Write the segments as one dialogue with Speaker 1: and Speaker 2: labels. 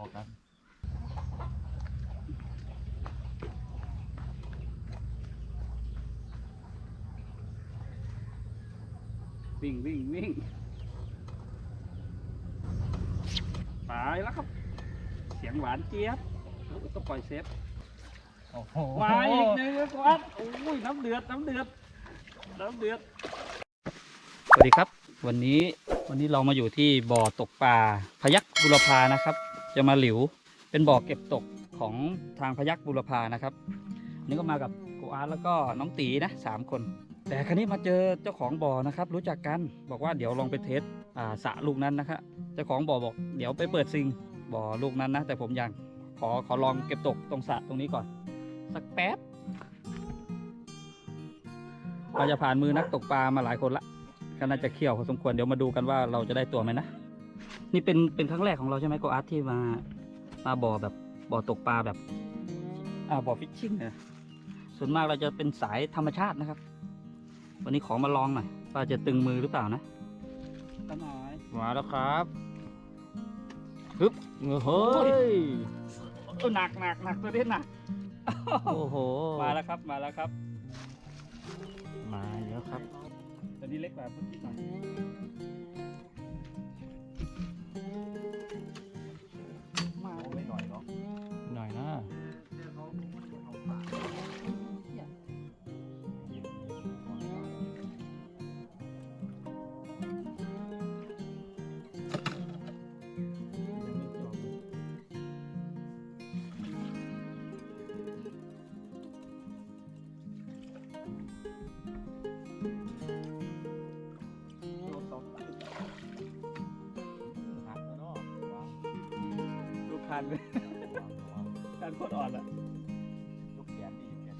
Speaker 1: อกัน
Speaker 2: วิ่งวิ่งวิ่งตายแล้วครับ เสียงหวานเจี๊ยบแล้วก็ปล่อยเซฟ
Speaker 1: โอ้โห
Speaker 2: มาอีกหนึ่งแล้วก่อนโอ้ยน้ำเดือดน้ำเดือดน้ำเดือดสวัสดีครับ วันนี้วันนี้เรามาอยู่ที่บ่อตกปลาพยักบุรพานะครับ จะมาหลิว เป็นบ่อเก็บตกของทางพยักบุรพานะครับนี่ก็มากับโกอาร์แล้วก็น้องตีนะสามคน แต่ครั้นี้มาเจอเจ้าของบ่อนะครับ รู้จักกันบอกว่าเดี๋ยวลองไปเทสอ่าสระลูกนั้นนะครับเจ้าของบ่อบอกเดี๋ยวไปเปิดซิงบ่อลูกนั้นนะแต่ผมยังขอขอลองเก็บตกตรงสระตรงนี้ก่อน สักแป๊บเราจะผ่านมือนักตกปลามาหลายคนละก็น่าจะเขี่ยวพอสมควรเดี๋ยวมาดูกันว่าเราจะได้ตัวไหมนะ นี่เป็นเป็นครั้งแรกของเราใช่ไหมโกอาร์ตที่มามาบ่อแบบบ่อตกปลาแบบอ่าบ่อฟิชชิ่งเนี่ยส่วนมากเราจะเป็นสายธรรมชาตินะครับ วันนี้ขอมาลองหน่อยว่าจะตึงมือหรือเปล่านะก็หน่อย
Speaker 1: มาแล้วครับฮึบเฮ้ย
Speaker 2: เออหนักหนักหนักตัวนี้หนัก
Speaker 1: โอ้โห
Speaker 2: มาแล้วครับมาแล้วครับ
Speaker 1: มาแล้วครับ
Speaker 2: ตัวนี้เล็กกว่าพุทธิหน่อย คันเลยคันโคตรอ่อนอะ
Speaker 1: ลูกแขนดีแขน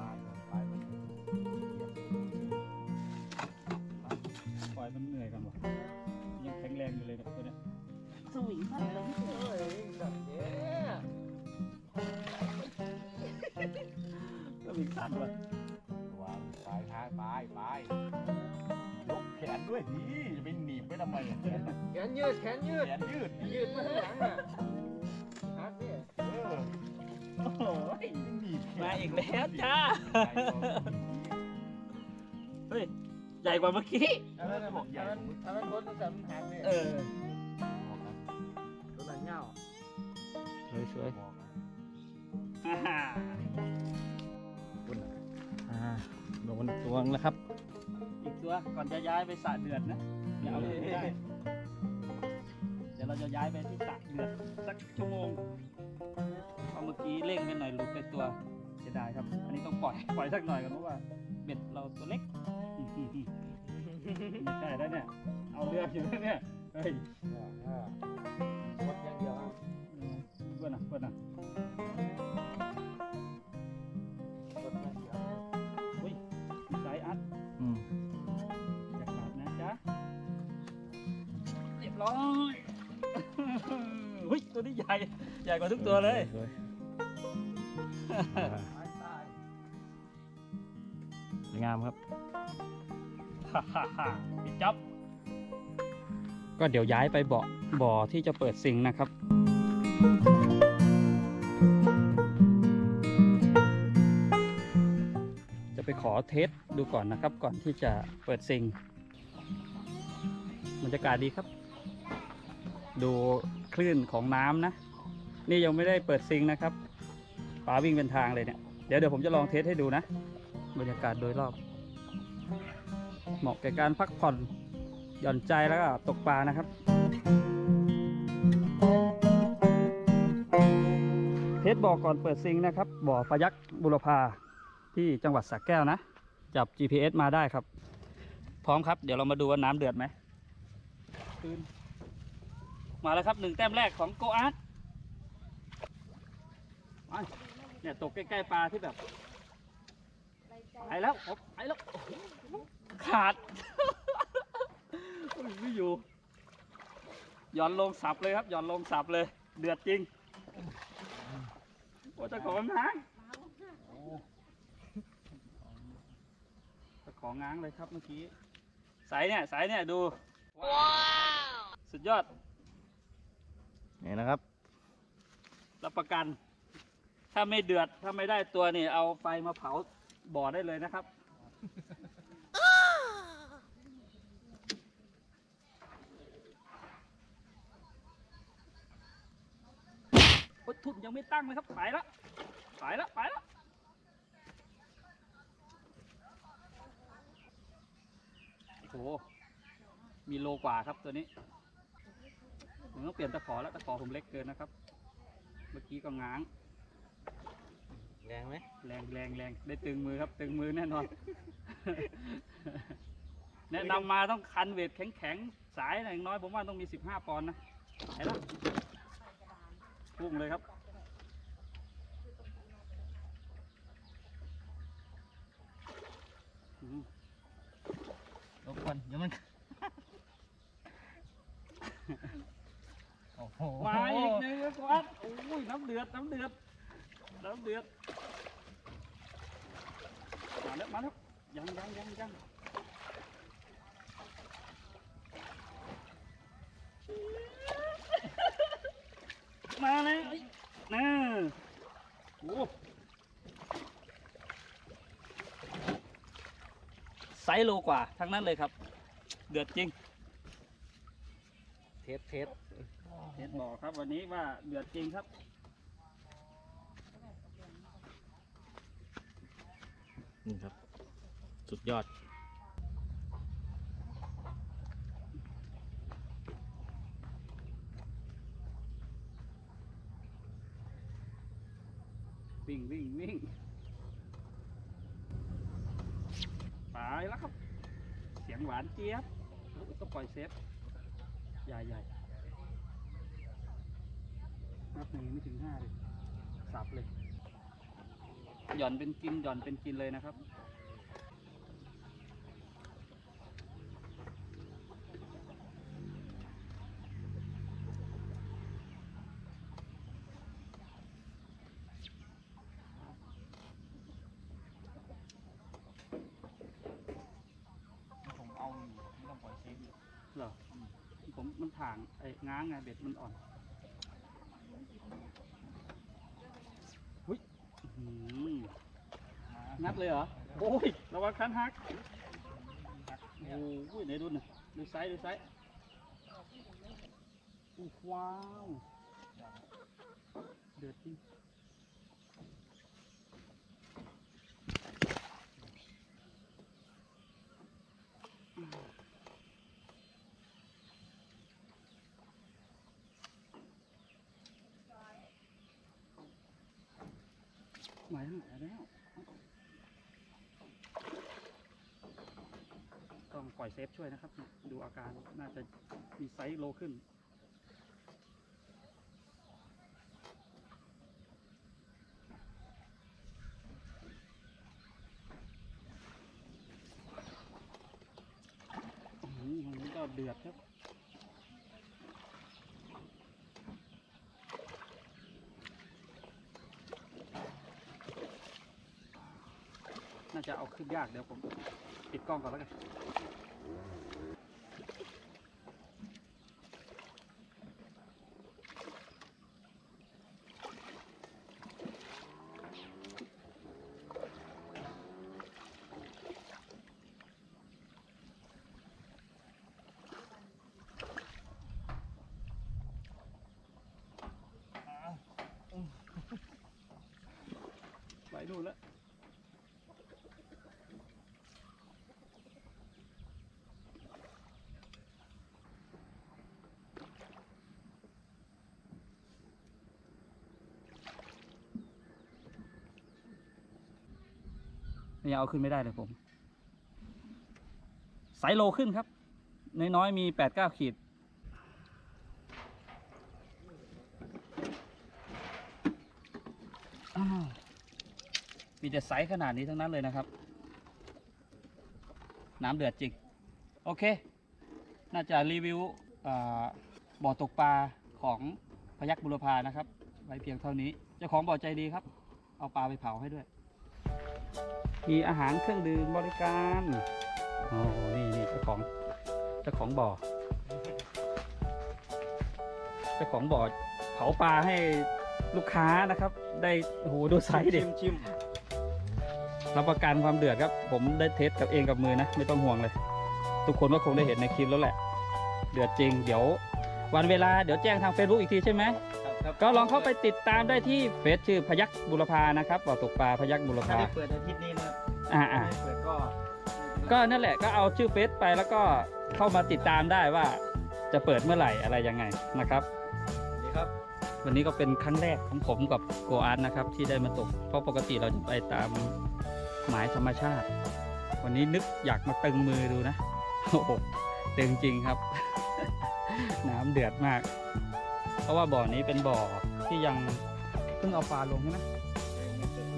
Speaker 1: ตายตายมัน
Speaker 2: ปล่อยมันเหนื่อยกันวะยังแข็งแรงอยู่เลยกับตัวเนี้ย
Speaker 3: สวิงพัดเลย
Speaker 2: ก็มีขันวะ
Speaker 1: วางปลายท้ายปลายปลายยกแขนด้วยดีจะไปหนี บไว้ทำไมแขน
Speaker 4: แขนยืดแขนยืด
Speaker 1: แขนยืด
Speaker 4: ยืดมาข้างหลังอะฮักเนี่ย
Speaker 1: เออ
Speaker 2: โอ้โห
Speaker 1: หนีบแขน
Speaker 2: มาอีกแล้วจ้า เฮ้ย ใหญ่กว่าเมื่อกี้
Speaker 4: ถ้ามันถ้ามันถ้ามันพ้นตั้งแต่มันหักเนี่ย
Speaker 2: เออ
Speaker 4: ตัวนั้นเงา
Speaker 2: สวยสวย
Speaker 1: อ่าโดนตวงแล้วครับ
Speaker 2: อีกตัวก่อนจะย้ายไปสระเดือดนะอย่า เอาเลยไม่ได้ เดี๋ยวเราจะย้ายไปที่สระเดือดสักชั่วโมงเพราะเมื่อกี้เร่งไปหน่อยหลุดไปตัวเสียดายครับ อันนี้ต้องปล่อยปล่อยสักหน่อยกันเพราะว่า เบ็ดเราตัวเล็กไม่ใช่แล้วเนี่ย เอาเรื่องอยู่แล้วเนี่ยเฮ้ย
Speaker 4: วัดอย่างเดียวครับ
Speaker 2: เพื่อนอะเพื่อนอะ
Speaker 4: เรี
Speaker 2: ยบร้อยหุ้ยตัวนี้ใหญ่ ใหญ่กว่าทุกตัวเลย
Speaker 1: สวย
Speaker 4: ตายตาย
Speaker 1: สวยงามครับ
Speaker 2: ฮ่าฮ่าฮ่าปิดจับ ก็เดี๋ยวย้ายไปบ่อบ่อที่จะเปิดซิงค์นะครับ จะไปขอเทสดูก่อนนะครับ ก่อนที่จะเปิดซิงค์บรรยากาศดีครับ ดูคลื่นของน้ำนะ นี่ยังไม่ได้เปิดซิงนะครับปลาวิ่งเป็นทางเลยเนี่ย เดี๋ยวเดี๋ยวผมจะลองเทสให้ดูนะ บรรยากาศโดยรอบ เหมาะแก่การพักผ่อนหย่อนใจแล้วก็ตกปลานะครับ เทสบ่อก่อนเปิดซิงนะครับ บ่อพยักบุรพาที่จังหวัดสระแก้วนะ จับ GPS มาได้ครับ พร้อมครับ เดี๋ยวเรามาดูว่าน้ำเดือดไหมคืน มาแล้วครับหนึ่งแต้มแรกของโกอาร์ตเนี่ยตกใกล้ๆปลาที่แบบไปแล้วผมไปแล้วขาดไม่อยู่หย่อนลงสับเลยครับหย่อนลงสับเลย เดือดจริงโอ้เจะของง้างเจะของง้างเลยครับเมื่อกี้สายเนี่ยสายเนี่ยดู ว้าว สุดยอด
Speaker 1: นี่นะครับ
Speaker 2: รับประกัน ถ้าไม่เดือดถ้าไม่ได้ตัวนี่เอาไฟมาเผาบ่อได้เลยนะครับ โอ๊ยทุนยังไม่ตั้งเลยครับไปแล้วไปแล้วไปแล้วโอ้โหมีโลกว่าครับตัวนี้ ผมต้องเปลี่ยนตะขอแล้วตะขอผมเล็กเกินนะครับ เมื่อกี้ก็ง้าง
Speaker 4: แรงไหม
Speaker 2: แรงแรงแรงได้ตึงมือครับ ตึงมือแน่นอน แนะนำมาต้องคันเวทแข็งแข็งๆสายหน่อยอย่างน้อยผมว่าต้องมีสิบห้าปอนด์นะไปแล้วพุ่งเลยครับอืม
Speaker 1: รบกวนเดี๋ยวมัน โอ้โห
Speaker 2: มาอีกหนึ่งแล้วก่อนโอ้ยน้ำเดือดน้ำเดือดน้ำเดือดมาแล้วมาแล้วยังยังยังยังมาเลยน่าโอ้ไซส์โลกว่าทั้งนั้นเลยครับ เดือดจริง
Speaker 4: เทสเทส
Speaker 2: เห็นบอกครับวันนี้ว่าเดือดจริงครับ
Speaker 1: นี่ครับ สุดยอด
Speaker 2: วิ่งวิ่งวิ่งไปแล้วครับ เสียงหวานเจี๊ยบต้องปล่อยเซฟใหญ่ใหญ่นับ หนึ่งไม่ถึงห้าเลย สับเลย หย่อนเป็นกินหย่อนเป็นกินเลยนะครับ
Speaker 1: ผมเอาอยู่ไม่ต้องปล่อยเซฟอยู่
Speaker 2: เหรอผมมันถ่างไอ้ง้างไงเบ็ดมันอ่อน หุ้ยอื้อหืองัดเลยเหรอ โอ้ย ระวังคันหัก โอ้ยไหนดูหน่อยดูไซส์ดูไซส์อู้ว้าว เดือดจริง หมายหายแล้วต้องปล่อยเซฟช่วยนะครับ ดูอาการน่าจะมีไซส์โลขึ้นมันก็เดือดครับ จะเอาขึ้นยากเดี๋ยวผมปิดกล้องก่อนแล้วกันไปนู่นแล้ว ยังเอาขึ้นไม่ได้เลยผมไซส์โลขึ้นครับ น้อยๆมีแปดเก้าขีด มีแต่ไซส์ขนาดนี้ทั้งนั้นเลยนะครับ น้ำเดือดจริง โอเค น่าจะรีวิวบ่อตกปลาของพยักบุรพานะครับ ไว้เพียงเท่านี้ เจ้าของบ่อใจดีครับ เอาปลาไปเผาให้ด้วย มีอาหารเครื่องดื่มบริการโอ้นี่นี่เจ้าของเจ้าของบ่อเจ้าของบ่อเผาปลาให้ลูกค้านะครับ ได้โอ้โหดูไซส์ดิ
Speaker 4: ชิมชิม
Speaker 2: รับประกันความเดือดครับ ผมได้เทสกับเองกับมือนะ ไม่ต้องห่วงเลย ทุกคนก็คงได้เห็นในคลิปแล้วแหละ เดือดจริง เดี๋ยว วันเวลาเดี๋ยวแจ้งทาง Facebook อีกทีใช่ไหม
Speaker 4: ครับครับ
Speaker 2: ก็ลองเข้าไปติดตามได้ที่เฟซชื่อพยักบุรพานะครับบ่อตกปลาพยักบุร
Speaker 4: ถ้า
Speaker 2: พา
Speaker 4: ได้เปิดอาทิตย์นี้นะครับ
Speaker 2: อ่าอ่า
Speaker 4: ไม่ได้เปิดก็
Speaker 2: ก็นั่นแหละก็เอาชื่อเฟซไปแล้วก็เข้ามาติดตามได้ว่า จะเปิดเมื่อไหร่อะไรยังไงนะครับ
Speaker 4: ดีครับ
Speaker 2: วันนี้ก็เป็นครั้งแรกของผมกับโกอาร์ตนะครับ ที่ได้มาตก เพราะปกติเราจะไปตามหมายธรรมชาติ วันนี้นึกอยากมาตึงมือดูนะ โอ้โหตึงจริงครับ น้ำเดือดมาก เพราะว่าบ่อนี้เป็นบ่อที่ยังเพิ่งเอาปลาลงใช่ไหม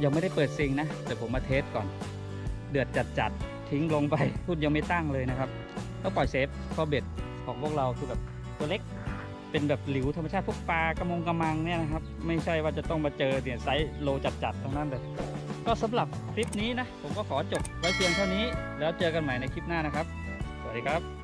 Speaker 2: ยังไม่ได้เปิดซิงนะแต่ผมมาเทสก่อน เดือดจัดๆทิ้งลงไปพูดยังไม่ตั้งเลยนะครับก็ปล่อยเซฟเพราะเบ็ดของพวกเราคือแบบตัวเล็กเป็นแบบหลิวธรรมชาติพวกปลากระมงกระมังเนี่ยนะครับ ไม่ใช่ว่าจะต้องมาเจอเนี่ยไซส์โลจัดๆทั้งนั้นเลยก็สำหรับคลิปนี้นะ ผมก็ขอจบไว้เพียงเท่านี้ แล้วเจอกันใหม่ในคลิปหน้านะครับ สวัสดีครับ